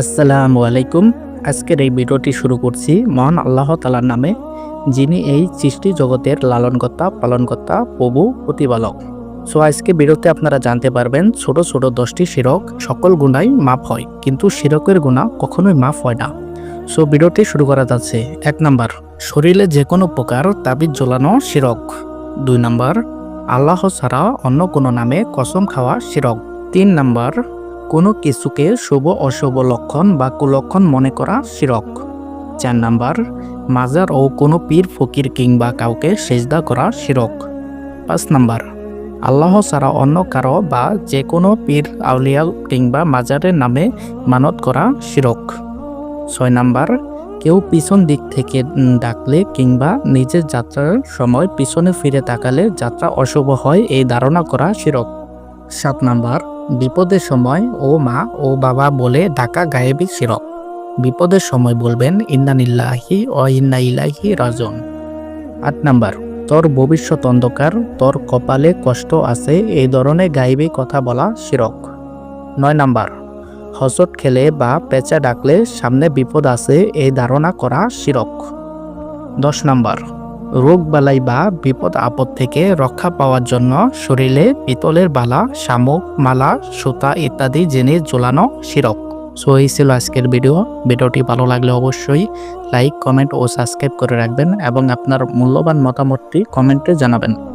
আসসালামু আলাইকুম। আজকের এই ভিডিওটি শুরু করছি মহান আল্লাহ তালার নামে, যিনি এই সৃষ্টি জগতের লালনকর্তা, পালনকর্তা, প্রভু, প্রতিপালক। সো আজকে ভিডিওতে আপনারা জানতে পারবেন, ছোট ছোট দশটি শিরক, সকল গুণাই মাপ হয়, কিন্তু শিরকের গুণা কখনোই মাফ হয় না। সো ভিডিওটি শুরু করা যাচ্ছে। এক নাম্বার, শরীরে যে কোনো প্রকার তাবিজ জ্বলানো শিরক। দুই নাম্বার, আল্লাহ ছাড়া অন্য কোনো নামে কসম খাওয়া শিরক। তিন নাম্বার কোনো কিছুকে শুভ, অশুভ লক্ষণ বা কুলক্ষণ মনে করা শিরক। চার নাম্বার, মাজার ও কোনো পীর, ফকির কিংবা কাউকে সেজদা করা শিরক। পাঁচ নাম্বার, আল্লাহ ছাড়া অন্য কারও বা যে কোনো পীর, আউলিয়া কিংবা মাজারের নামে মানত করা শিরক। ছয় নাম্বার, কেউ পিছন দিক থেকে ডাকলে কিংবা নিজের যাত্রার সময় পিছনে ফিরে তাকালে যাত্রা অশুভ হয় এই ধারণা করা শিরক। সাত নাম্বার বিপদের সময় ও মা ও বাবা বলে ডাকা গায়েবী শিরক। বিপদের সময় বলবেন, ইন্নানিল্লাহি ও ইন্না ইলাহি রাজন আট নাম্বার, তোর ভবিষ্যৎ অন্ধকার, তোর কপালে কষ্ট আছে এই ধরনের গায়েবী কথা বলা শিরক। নয় নাম্বার হসট খেলে বা পেঁচা ডাকলে সামনে বিপদ আছে এই ধারণা করা শিরক। দশ নাম্বার রোগ বালাই বা বিপদ আপদ থেকে রক্ষা পাওয়ার জন্য শরীরে পিতলের বালা, শামুক, মালা, সুতা ইত্যাদি জিনিস ঝোলানো শিরক। সো এই ছিল আজকের ভিডিও। ভিডিওটি ভালো লাগলে অবশ্যই লাইক, কমেন্ট ও সাবস্ক্রাইব করে রাখবেন এবং আপনার মূল্যবান মতামতটি কমেন্টে জানাবেন।